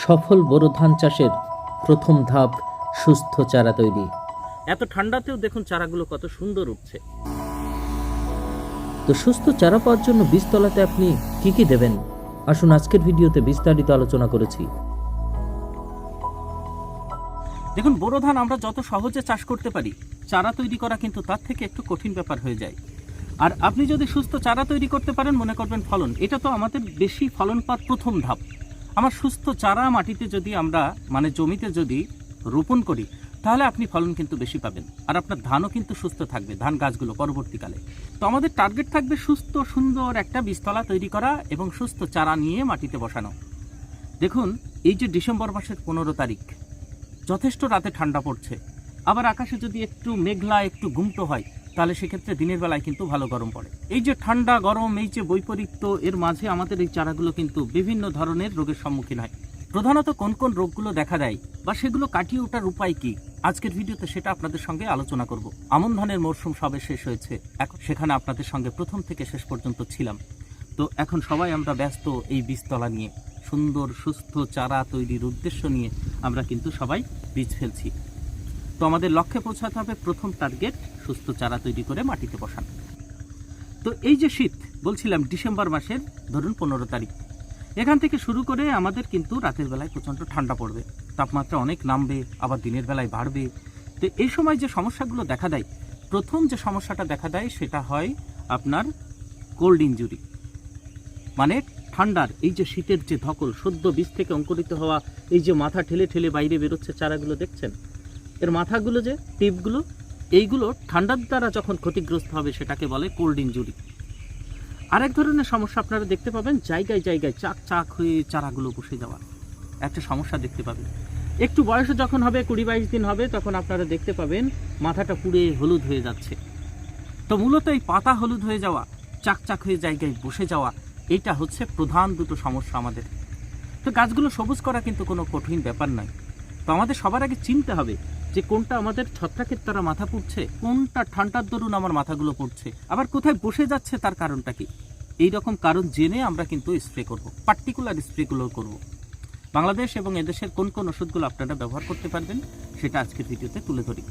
সফল বোরো ধান চাষের প্রথম ধাপ সুস্থ চারা তৈরি। এত ঠান্ডাতেও দেখুন চারাগুলো কত সুন্দর উঠছে। তো সুস্থ চারা পাওয়ার জন্য বীজতলাতে আপনি কি কি দেবেন? আসুন আজকের ভিডিওতে বিস্তারিত আলোচনা করেছি। দেখুন বোরো ধান আমরা যত সহজে চাষ করতে পারি চারা তৈরি করা কিন্তু তার থেকে একটু কঠিন ব্যাপার হয়ে যায়। আর আপনি যদি সুস্থ চারা তৈরি করতে পারেন মনে করবেন ফলন। এটা তো আমাদের বেশি ফলন পাওয়ার প্রথম ধাপ। আমার সুস্থ চারা মাটিতে যদি আমরা মানে জমিতে যদি রোপণ করি, তাহলে আপনি ফলন কিন্তু বেশি পাবেন। আর আপনার ধানও কিন্তু সুস্থ থাকবে, ধান গাছগুলো পরবর্তীকালে। তো আমাদের টার্গেট থাকবে সুস্থ, সুন্দর একটা বীজতলা তৈরি করা এবং সুস্থ চারা নিয়ে মাটিতে বসানো। দেখুন, এই যে ডিসেম্বর মাসের পনেরো তারিখ, যথেষ্ট রাতে ঠান্ডা পড়ছে। আবার আকাশে যদি একটু মেঘলা, একটু গুমটো হয় তাহলে সেক্ষেত্রে দিনের বেলায় কিন্তু ভালো গরম পড়ে। এই যে ঠান্ডা, গরম, এই যে বৈপরীত্য, এর মাঝে আমাদের এই চারাগুলো কিন্তু বিভিন্ন ধরনের রোগের সম্মুখীন হয়। প্রধানত কোন কোন রোগগুলো দেখা দেয় বা সেগুলো কাটিয়ে ওঠার উপায় কি? আজকের ভিডিওতে সেটা আপনাদের সঙ্গে আলোচনা করব। আমন ধানের মরশুম সবে শেষ হয়েছে। এখন সেখানে আপনাদের সঙ্গে প্রথম থেকে শেষ পর্যন্ত ছিলাম। তো এখন সবাই আমরা ব্যস্ত এই বীজতলা নিয়ে। সুন্দর, সুস্থ চারা তৈরির উদ্দেশ্য নিয়ে আমরা কিন্তু সবাই বীজ ফেলছি। তো আমাদের লক্ষ্যে পৌঁছাতে হবে প্রথম টার্গেট সুস্থ চারা তৈরি করে মাটিতে বসানো। তো এই যে শীত, বলছিলাম ডিসেম্বর মাসের ধরুন পনেরো তারিখ। এখান থেকে শুরু করে আমাদের কিন্তু রাতের বেলায় প্রচণ্ড ঠান্ডা পড়বে। তাপমাত্রা অনেক নামবে, আবার দিনের বেলায় বাড়বে। তো এই সময় যে সমস্যাগুলো দেখা দেয়, প্রথম যে সমস্যাটা দেখা দেয় সেটা হয় আপনার কোল্ড ইঞ্জুরি মানে ঠান্ডার এই যে শীতের যে ধকল, সদ্য বীজ থেকে অঙ্কুরিত হওয়া এই যে মাথা ঠেলে ঠেলে বাইরে বেরোচ্ছে চারাগুলো, দেখছেন? এর মাথাগুলো যে, টিপগুলো, এইগুলো ঠান্ডার দ্বারা যখন ক্ষতিগ্রস্ত হবে সেটাকে বলে কোল্ড ইনজুরি আরেক ধরনের সমস্যা আপনারা দেখতে পাবেন, জায়গায় জায়গায় চাক চাক হয়ে চারাগুলো বসে যাওয়া একটা সমস্যা দেখতে পাবেন। একটু বয়স যখন হবে, কুড়ি বাইশ দিন হবে, তখন আপনারা দেখতে পাবেন মাথাটা পুড়ে হলুদ হয়ে যাচ্ছে। তো মূলত এই পাতা হলুদ হয়ে যাওয়া, চাক চাক হয়ে জায়গায় বসে যাওয়া, এটা হচ্ছে প্রধান দুটো সমস্যা আমাদের। তো গাছগুলো সবুজ করা কিন্তু কোনো কঠিন ব্যাপার নয়। তো আমাদের সবার আগে চিনতে হবে যে কোনটা আমাদের ছত্রাকের দ্বারা মাথা পুড়ছে, কোনটা ঠান্ডার দরুন আমার মাথাগুলো পড়ছে, আবার কোথায় বসে যাচ্ছে তার কারণটা কি? এই রকম কারণ জেনে আমরা কিন্তু স্প্রে করব পার্টিকুলার স্প্রেগুলো করব। বাংলাদেশ এবং এদেশের কোন কোন ওষুধগুলো আপনারা ব্যবহার করতে পারবেন, সেটা আজকের ভিডিওতে তুলে ধরি।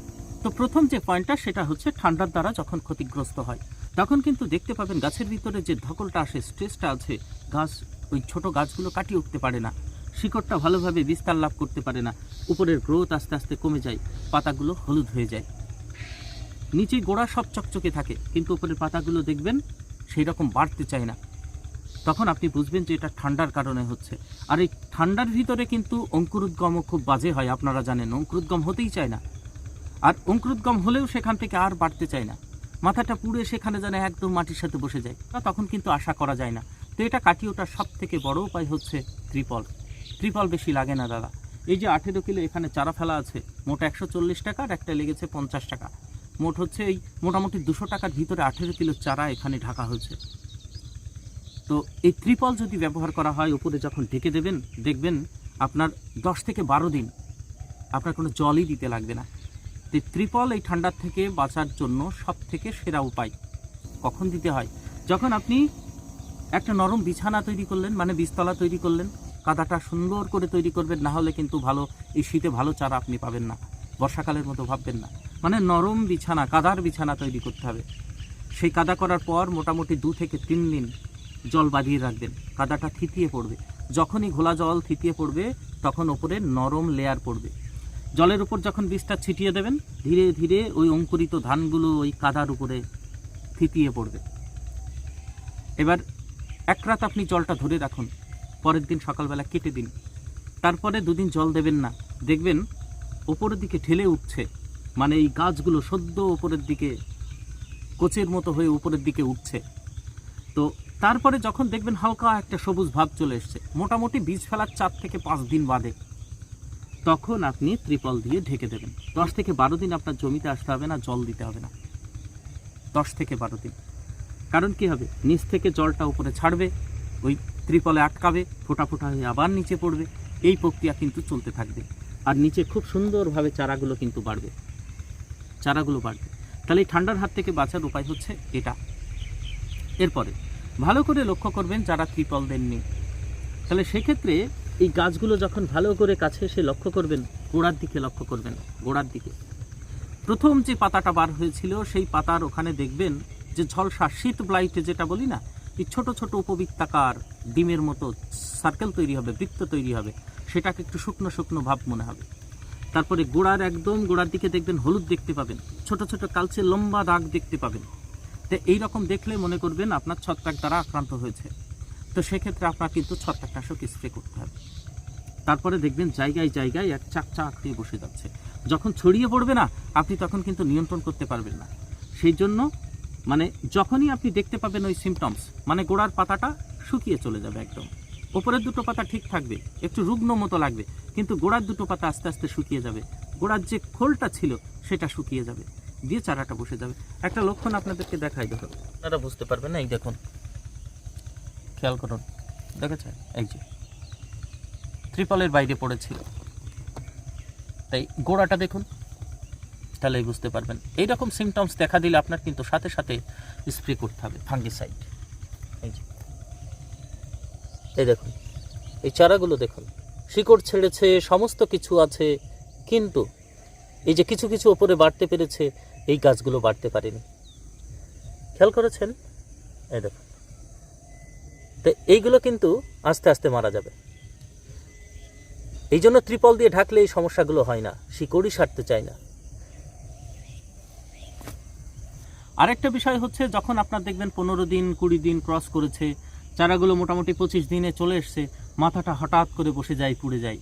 তো প্রথম যে পয়েন্টটা সেটা হচ্ছে ঠান্ডার দ্বারা যখন ক্ষতিগ্রস্ত হয়, তখন কিন্তু দেখতে পাবেন গাছের ভিতরে যে ধকলটা আসে স্ট্রেসটা আছে, গাছ, ওই ছোট গাছগুলো কাটিয়ে উঠতে পারে না। শিকড়টা ভালোভাবে বিস্তার লাভ করতে পারে না। উপরের গ্রোথ আস্তে আস্তে কমে যায়, পাতাগুলো হলুদ হয়ে যায়। নিচে গোড়া সব চকচকে থাকে, কিন্তু উপরের পাতাগুলো দেখবেন সেই রকম বাড়তে চায় না। তখন আপনি বুঝবেন যে এটা ঠান্ডার কারণে হচ্ছে। আর এই ঠান্ডার ভিতরে কিন্তু অঙ্কুরোদ্গমও খুব বাজে হয়, আপনারা জানেন অঙ্কুরোদ্গম হতেই চায় না। আর অঙ্কুরোদ্গম হলেও সেখান থেকে আর বাড়তে চায় না। মাথাটা পুড়ে সেখানে যেন একদম মাটির সাথে বসে যায়। তখন কিন্তু আশা করা যায় না। তো এটা কাটিয়ে ওঠার সব থেকে বড় উপায় হচ্ছে ত্রিপল। ত্রিপল বেশি লাগে না, দাদা। এই যে আঠেরো কিলো এখানে চারা ফেলা আছে, মোট একশো চল্লিশ টাকা আর একটা লেগেছে পঞ্চাশ টাকা। মোট হচ্ছে এই মোটামুটি দুশো টাকার ভিতরে আঠেরো কিলো চারা এখানে ঢাকা হয়েছে। তো এই ত্রিপল যদি ব্যবহার করা হয়, উপরে যখন ঢেকে দেবেন, দেখবেন আপনার দশ থেকে বারো দিন আপনার কোনো জলই দিতে লাগবে না। তো ত্রিপল এই ঠান্ডার থেকে বাঁচার জন্য সব থেকে সেরা উপায় কখন দিতে হয়? যখন আপনি একটা নরম বিছানা তৈরি করলেন মানে বীজতলা তৈরি করলেন কাদাটা সুন্দর করে তৈরি করবেন, না হলে কিন্তু ভালো, এই শীতে ভালো চারা আপনি পাবেন না। বর্ষাকালের মতো ভাববেন না। মানে নরম বিছানা, কাদার বিছানা তৈরি করতে হবে। সেই কাদা করার পর মোটামুটি দু থেকে তিন দিন জল বাঁধিয়ে রাখবেন। কাদাটা থিতিয়ে পড়বে। যখনই ঘোলা জল থিতিয়ে পড়বে, তখন ওপরে নরম লেয়ার পড়বে। জলের উপর যখন বীজটা ছিটিয়ে দেবেন, ধীরে ধীরে ওই অঙ্কুরিত ধানগুলো ওই কাদার উপরে থিতিয়ে পড়বে। এবার এক রাত আপনি জলটা ধরে রাখুন। পরের দিন সকালবেলা কেটে দিন। তারপরে দুদিন জল দেবেন না। দেখবেন ওপরের দিকে ঠেলে উঠছে। মানে এই গাছগুলো সদ্য ওপরের দিকে, কোচের মতো হয়ে উপরের দিকে উঠছে। তো তারপরে যখন দেখবেন হালকা একটা সবুজ ভাব চলে এসছে। মোটামুটি বীজ ফেলার চার থেকে পাঁচ দিন বাদে। তখন আপনি ত্রিপল দিয়ে ঢেকে দেবেন। দশ থেকে বারো দিন আপনার জমিতে আসতে হবে না, জল দিতে হবে না। দশ থেকে বারো দিন। কারণ কি হবে? নিচ থেকে জলটা উপরে ছাড়বে। ওই ত্রিপলে আটকাবে, ফোটা ফোটা হয়ে আবার নিচে পড়বে। এই প্রক্রিয়া কিন্তু চলতে থাকবে। আর নিচে খুব সুন্দরভাবে চারাগুলো কিন্তু বাড়বে। চারাগুলো বাড়বে। তাহলে এই ঠান্ডার হাত থেকে বাঁচার উপায় হচ্ছে এটা। এরপরে, ভালো করে লক্ষ্য করবেন যারা ত্রিপল দেননি তাহলে সেক্ষেত্রে এই গাছগুলো যখন ভালো করে কাছে এসে লক্ষ্য করবেন, গোড়ার দিকে লক্ষ্য করবেন, গোড়ার দিকে। প্রথম যে পাতাটা বার হয়েছিল, সেই পাতার ওখানে দেখবেন যে ঝলসা শীত ব্লাইটে যেটা বলি না, এই ছোট ছোট উপবৃত্তাকার ডিমের মতো সার্কেল তৈরি হবে, বৃত্ত তৈরি হবে, সেটাকে একটু শুকনো শুকনো ভাব মনে হবে। তারপরে গোড়ার একদম গোড়ার দিকে দেখবেন হলুদ দেখতে পাবেন, ছোট ছোট কালচে লম্বা দাগ দেখতে পাবেন। তো এইরকম দেখলে মনে করবেন আপনার ছত্রাক দ্বারা আক্রান্ত হয়েছে। তো সেক্ষেত্রে আপনার কিন্তু ছত্রাকনাশক স্প্রে করতে হবে। তারপরে দেখবেন জায়গায় জায়গায় এক চাক চাক দিয়ে বসে যাচ্ছে। যখন ছড়িয়ে পড়বে না, আপনি তখন কিন্তু নিয়ন্ত্রণ করতে পারবেন না। সেই জন্য মানে যখনই আপনি দেখতে পাবেন ওই সিমটমস মানে গোড়ার পাতাটা শুকিয়ে চলে যাবে একদম। ওপরের দুটো পাতা ঠিক থাকবে, একটু রুগ্ন মতো লাগবে, কিন্তু গোড়ার দুটো পাতা আস্তে আস্তে শুকিয়ে যাবে। গোড়ার যে খোলটা ছিল, সেটা শুকিয়ে যাবে, দিয়ে চারাটা বসে যাবে। একটা লক্ষণ আপনাদেরকে দেখাই দেখুন। আপনারা বুঝতে পারবেন না, এই দেখুন। খেয়াল করুন, দেখেছেন? এই যে ত্রিপলের বাইরে পড়েছিল। তাই গোড়াটা দেখুন তাহলেই বুঝতে পারবেন। এইরকম সিমটমস দেখা দিলে আপনার কিন্তু সাথে সাথে স্প্রে করতে হবে ফাঙ্গিসাইড এই যে এই দেখুন, এই চারাগুলো দেখুন। শিকড় ছেড়েছে, সমস্ত কিছু আছে, কিন্তু এই যে কিছু কিছু ওপরে বাড়তে পেরেছে, এই গাছগুলো বাড়তে পারেনি। খেয়াল করেছেন? এই দেখুন। তো এইগুলো কিন্তু আস্তে আস্তে মারা যাবে। এই জন্য ত্রিপল দিয়ে ঢাকলে এই সমস্যাগুলো হয় না, শিকড়ই সারতে চায় না। আরেকটা বিষয় হচ্ছে, যখন আপনার দেখবেন পনেরো দিন, কুড়ি দিন ক্রস করেছে চারাগুলো মোটামুটি পঁচিশ দিনে চলে এসছে, মাথাটা হঠাৎ করে বসে যায়, পুড়ে যায়।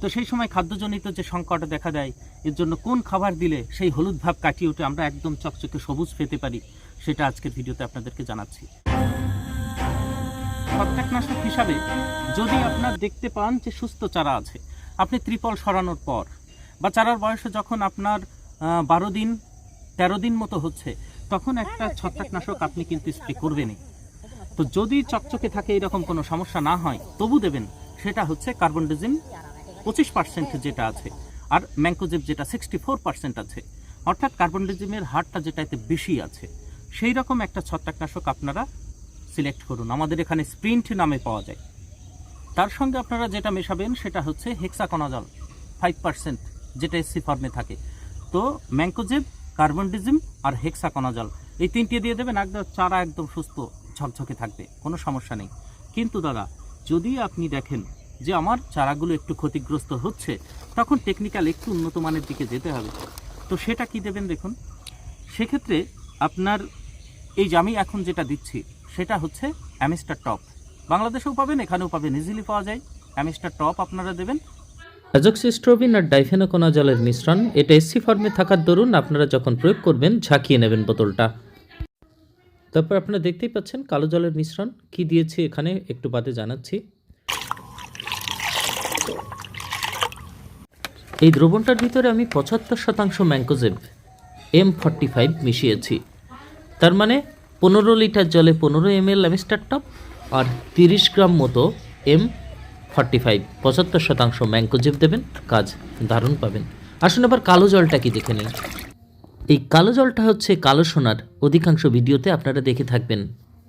তো সেই সময় খাদ্যজনিত যে সংকট দেখা দেয়, এর জন্য কোন খাবার দিলে সেই হলুদ ভাব কাটিয়ে উঠে আমরা একদম চকচকে সবুজ পেতে পারি, সেটা আজকের ভিডিওতে আপনাদেরকে জানাচ্ছি। ছত্রাকনাশক হিসাবে যদি আপনার দেখতে পান যে সুস্থ চারা আছে, আপনি ত্রিপল সরানোর পর, বা চারার বয়সে যখন আপনার বারো দিন, তেরো দিন মতো হচ্ছে, তখন একটা ছত্রাকনাশক আপনি কিন্তু স্প্রে করবেনই। তো যদি চকচকে থাকে, এরকম কোনো সমস্যা না হয়, তবু দেবেন। সেটা হচ্ছে কার্বন ডিজিম পঁচিশ পার্সেন্ট যেটা আছে, আর ম্যাঙ্কোজেব যেটা সিক্সটি ফোর পার্সেন্ট আছে। অর্থাৎ কার্বন ডিজিমের হারটা যেটাতে বেশি আছে, সেই রকম একটা ছত্রাকনাশক আপনারা সিলেক্ট করুন। আমাদের এখানে স্প্রিন্ট নামে পাওয়া যায়। তার সঙ্গে আপনারা যেটা মেশাবেন, সেটা হচ্ছে হেক্সাকোনাজল, ফাইভ পার্সেন্ট, যেটা এসসি ফর্মে থাকে। তো ম্যাঙ্কোজেব কার্বনডিজিম আর হেক্সাকোনাজল, এই তিনটে দিয়ে দেবেন, একদম চারা একদম সুস্থ। ঝকঝকে থাকবে, কোনো সমস্যা নেই। কিন্তু দাদা, যদি আপনি দেখেন যে আমার চারাগুলো একটু ক্ষতিগ্রস্ত হচ্ছে, তখন টেকনিক্যাল একটু উন্নত মানের দিকে যেতে হবে। তো সেটা কি দেবেন দেখুন? সেক্ষেত্রে আপনার এই যে আমি এখন যেটা দিচ্ছি, সেটা হচ্ছে অ্যামিস্টার টপ। বাংলাদেশেও পাবেন, এখানেও পাবেন ইজিলি পাওয়া যায়। অ্যামিস্টার টপ আপনারা দেবেন। অ্যাজক্সিস্ট্রোবিন আর ডাইফেনোকোনাজলের মিশ্রণ, এটা এসসি ফর্মে থাকার দরুন আপনারা যখন প্রয়োগ করবেন, ঝাঁকিয়ে নেবেন বোতলটা। তারপর আপনারা দেখতেই পাচ্ছেন কালো জলের মিশ্রণ। কি দিয়েছি এখানে একটু বাদে জানাচ্ছি। এই দ্রবণটার ভিতরে আমি পঁচাত্তর শতাংশ ম্যাঙ্কোজেব এম ফর্টি ফাইভ মিশিয়েছি। তার মানে পনেরো লিটার জলে পনেরো এম এল অ্যামিস্টার টপ আর তিরিশ গ্রাম মতো এম ফর্টি ফাইভ, পঁচাত্তর শতাংশ ম্যাঙ্কোজেব দেবেন। কাজ দারুণ পাবেন। আসুন আবার কালো জলটা কি দেখে নিন এই কালো জলটা হচ্ছে কালো সোনার। অধিকাংশ ভিডিওতে আপনারা দেখে থাকবেন।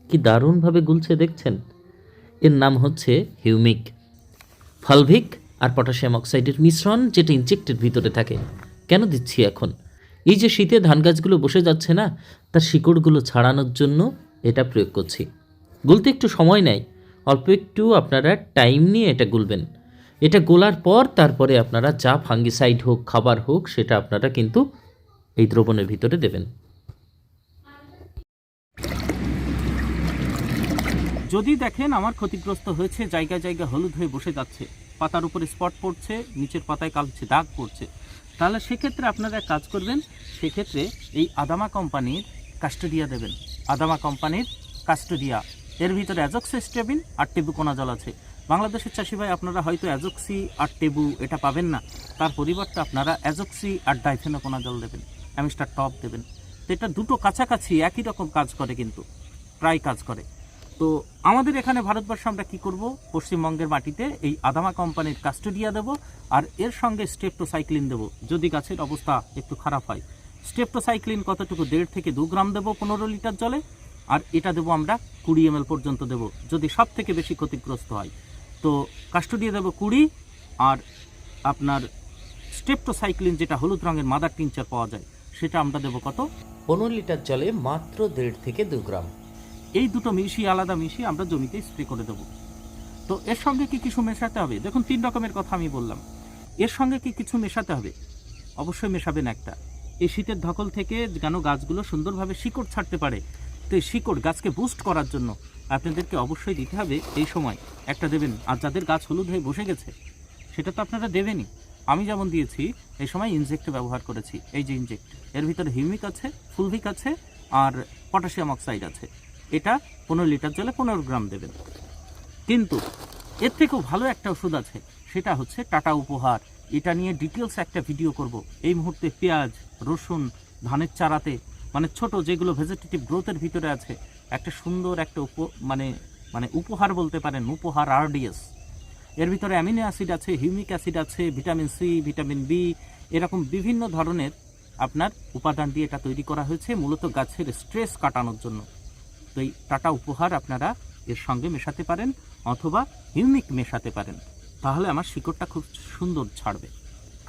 কি দারুণভাবে গুলছে, দেখছেন? এর নাম হচ্ছে হিউমিক। ফলভিক আর পটাশিয়াম অক্সাইডের মিশ্রণ যেটা ইনজেক্টের ভিতরে থাকে। কেন দিচ্ছি এখন? এই যে শীতে ধান গাছগুলো বসে যাচ্ছে না, তার শিকড়গুলো ছাড়ানোর জন্য এটা প্রয়োগ করছি। গুলতে একটু সময় নেয়। অল্প একটু আপনারা টাইম নিয়ে এটা গুলবেন। এটা গোলার পর তারপরে আপনারা যা ফাঙ্গিসাইড হোক, খাবার হোক, সেটা আপনারা কিন্তু এই দ্রবণের ভিতরে দেবেন। যদি দেখেন আমার ক্ষতিগ্রস্ত হয়েছে জায়গা জায়গা হলুদ হয়ে বসে যাচ্ছে, পাতার উপরে স্পট পড়ছে, নিচের পাতায় কালছে দাগ পড়ছে, তাহলে সেক্ষেত্রে আপনারা কাজ করবেন, সেক্ষেত্রে এই আদামা কোম্পানির কাস্টোডিয়া দেবেন। আদামা কোম্পানির কাস্টোডিয়া। এর ভিতরে অ্যাজক্সিস্টেবিন আর টেবুকোনাজল আছে। বাংলাদেশের চাষি ভাই, আপনারা হয়তো অ্যাজক্সি আর টেবু এটা পাবেন না। তার পরিবর্তে আপনারা অ্যাজক্সি আর ডাইফেনোকোনাজল দেবেন। অ্যামিস্টার টপ দেবেন। তো এটা দুটো কাছাকাছি একই রকম কাজ করে কিন্তু, প্রায় কাজ করে। তো আমাদের এখানে ভারতবর্ষে আমরা কি করব? পশ্চিমবঙ্গের মাটিতে এই আদামা কোম্পানির কাস্টোডিয়া দেব আর এর সঙ্গে স্টেপটোসাইক্লিন দেব। যদি গাছের অবস্থা একটু খারাপ হয়। স্টেপটোসাইক্লিন কতটুকু, দেড় থেকে দু গ্রাম দেবো পনেরো লিটার জলে? আর এটা দেবো আমরা কুড়ি এম পর্যন্ত দেব, যদি সব থেকে বেশি ক্ষতিগ্রস্ত হয়। তো কাস্টোডিয়া দেবো কুড়ি, আর আপনার স্টেপটোসাইক্লিন যেটা হলুদ রঙের মাদার টিনচার পাওয়া যায় সেটা আমরা দেবো কত? পনেরো লিটার জলে মাত্র দেড় থেকে দু গ্রাম। এই দুটো মিশিয়ে আলাদা মিশিয়ে আমরা জমিতে স্প্রে করে দেবো। তো এর সঙ্গে কি কিছু মেশাতে হবে? দেখুন তিন রকমের কথা আমি বললাম। এর সঙ্গে কি কিছু মেশাতে হবে? অবশ্যই মেশাবেন একটা। এই শীতের ধকল থেকে যেন গাছগুলো সুন্দরভাবে শিকড় ছাড়তে পারে। তো এই শিকড় গাছকে বুস্ট করার জন্য আপনাদেরকে অবশ্যই দিতে হবে এই সময়। একটা দেবেন আর যাদের গাছ হলুদ হয়ে বসে গেছে সেটা তো আপনারা দেবেনই। আমি যেমন দিয়েছি, এই সময় ইনজেক্ট ব্যবহার করেছি। এই যে ইনজেক্ট এর ভিতরে হিউমিক আছে, ফুলভিক আছে, আর পটাশিয়াম অক্সাইড আছে। এটা পনেরো লিটার জলে পনেরো গ্রাম দেবেন। কিন্তু এর থেকেও ভালো একটা ওষুধ আছে, সেটা হচ্ছে টাটা উপহার। এটা নিয়ে ডিটেলস একটা ভিডিও করব। এই মুহূর্তে পেঁয়াজ, রসুন, ধানের চারাতে মানে ছোট যেগুলো ভেজিটেটিভ গ্রোথের ভিতরে আছে, একটা সুন্দর একটা উপ মানে মানে উপহার বলতে পারেন, উপহার আরডিএস এর ভিতরে অ্যামিনো অ্যাসিড আছে, হিউমিক অ্যাসিড আছে, ভিটামিন সি, ভিটামিন বি, এরকম বিভিন্ন ধরনের আপনার উপাদান দিয়ে এটা তৈরি করা হয়েছে, মূলত গাছের স্ট্রেস কাটানোর জন্য। তো এই টাটা উপহার আপনারা এর সঙ্গে মেশাতে পারেন অথবা হিউমিক মেশাতে পারেন। তাহলে আমার শিকড়টা খুব সুন্দর ছাড়বে।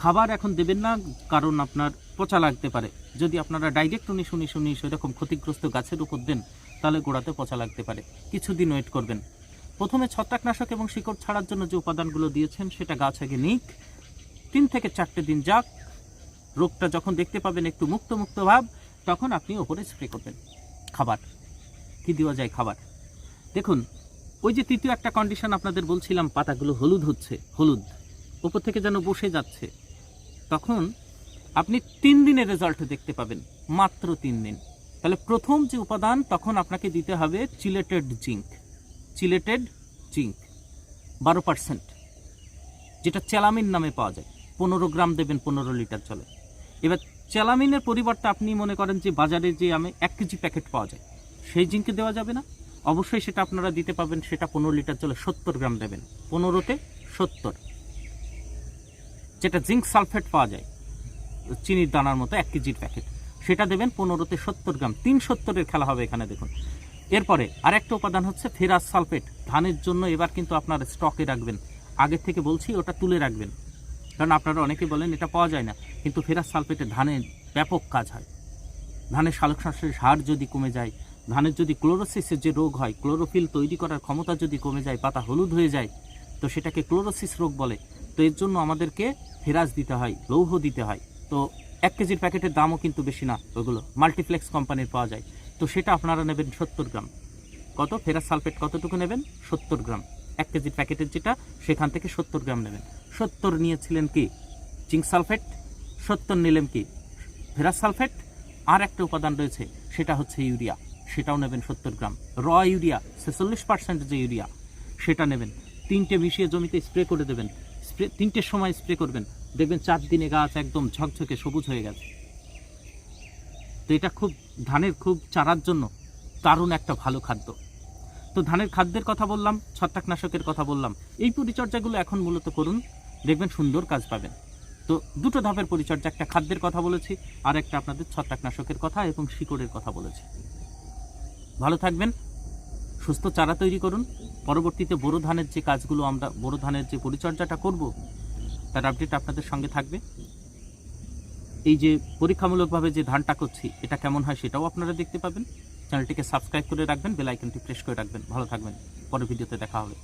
খাবার এখন দেবেন না, কারণ আপনার পচা লাগতে পারে। যদি আপনারা ডাইরেক্ট উনিশ উনিশ উনিশ এরকম ক্ষতিগ্রস্ত গাছের উপর দেন, তাহলে গোড়াতে পচা লাগতে পারে। কিছুদিন ওয়েট করবেন। প্রথমে ছত্রাকনাশক এবং শিকড় ছাড়ার জন্য যে উপাদানগুলো দিয়েছেন সেটা গাছ আগে নিক। তিন থেকে চারটে দিন যাক। রোগটা যখন দেখতে পাবেন একটু মুক্ত মুক্ত ভাব, তখন আপনি ওপরে স্প্রে করবেন। খাবার। কি দেওয়া যায় খাবার? দেখুন, ওই যে তৃতীয় একটা কন্ডিশন আপনাদের বলছিলাম, পাতাগুলো হলুদ হচ্ছে, হলুদ। ওপর থেকে যেন বসে যাচ্ছে। তখন আপনি তিন দিনের রেজাল্ট দেখতে পাবেন, মাত্র তিন দিন। তাহলে প্রথম যে উপাদান, তখন আপনাকে দিতে হবে চিলেটেড জিঙ্ক চিলেটেড জিঙ্ক বারো পার্সেন্ট, যেটা চ্যালামিন নামে পাওয়া যায়। পনেরো গ্রাম দেবেন, পনেরো লিটার জলে। এবার চ্যালামিনের পরিবর্তে আপনি মনে করেন যে বাজারে যে আমি এক কেজি প্যাকেট পাওয়া যায়, সেই জিঙ্কে দেওয়া যাবে না। অবশ্যই সেটা আপনারা দিতে পাবেন সেটা পনেরো লিটার জলে সত্তর গ্রাম দেবেন, পনেরোতে সত্তর। যেটা জিঙ্ক সালফেট পাওয়া যায়, চিনির দানার মতো এক কেজির প্যাকেট, সেটা দেবেন পনেরোতে সত্তর গ্রাম। তিন সত্তরের খেলা হবে এখানে, দেখুন। এরপরে আরেকটা উপাদান হচ্ছে ফেরাস সালফেট। ধানের জন্য এবার কিন্তু আপনার স্টকে রাখবেন। আগের থেকে বলছি, ওটা তুলে রাখবেন। কারণ আপনারা অনেকে বলেন, এটা পাওয়া যায় না। কিন্তু ফেরাস সালফেটে ধানের ব্যাপক কাজ হয়। ধানের শালক শ্বাসের হার যদি কমে যায়, ধানের যদি ক্লোরোসিসের যে রোগ হয়, ক্লোরোফিল তৈরি করার ক্ষমতা যদি কমে যায়, পাতা হলুদ হয়ে যায়, তো সেটাকে ক্লোরোসিস রোগ বলে। তো এর জন্য আমাদেরকে ফেরাস দিতে হয়, লৌহ দিতে হয়। তো এক কেজির প্যাকেটের দামও কিন্তু বেশি না। ওগুলো মাল্টিপ্লেক্স কোম্পানির পাওয়া যায়। তো সেটা আপনারা নেবেন সত্তর গ্রাম। কত? ফেরাস সালফেট কতটুকু নেবেন? সত্তর গ্রাম। এক কেজির প্যাকেটের যেটা, সেখান থেকে সত্তর গ্রাম নেবেন। সত্তর নিয়েছিলেন কি? Zinc sulphate. সত্তর নিলেন কি? Ferrous sulphate. আর একটা উপাদান রয়েছে, সেটা হচ্ছে ইউরিয়া। সেটাও নেবেন সত্তর গ্রাম। র ইউরিয়া, ছেচল্লিশ পার্সেন্ট যে ইউরিয়া, সেটা নেবেন। তিনটে মিশিয়ে জমিতে স্প্রে করে দেবেন। স্প্রে তিনটের সময় স্প্রে করবেন। দেখবেন চার দিনে গাছ একদম ঝকঝকে সবুজ হয়ে গেছে। তো এটা খুব ধানের খুব চারার জন্য দারুণ একটা ভালো খাদ্য। তো ধানের খাদ্যের কথা বললাম, ছত্রাকনাশকের কথা বললাম, এই পরিচর্যাগুলো এখন মূলত করুন, দেখবেন সুন্দর কাজ পাবেন। তো দুটো ধাপের পরিচর্যা, একটা খাদ্যের কথা বলেছি, আর একটা আপনাদের ছত্রাকনাশকের কথা এবং শিকড়ের কথা বলেছি। ভালো থাকবেন, সুস্থ চারা তৈরি করুন, পরবর্তীতে বোরো ধানের যে কাজগুলো আমরা, বোরো ধানের যে পরিচর্যাটা করব, তার আপডেট আপনাদের সঙ্গে থাকবে। এই যে পরীক্ষামূলকভাবে যে ধানটা করছি, এটা কেমন হয় সেটাও আপনারা দেখতে পাবেন। চ্যানেলটিকে সাবস্ক্রাইব করে রাখবেন, বেল আইকনটি প্রেস করে রাখবেন। ভালো থাকবেন। পরের ভিডিওতে দেখা হবে।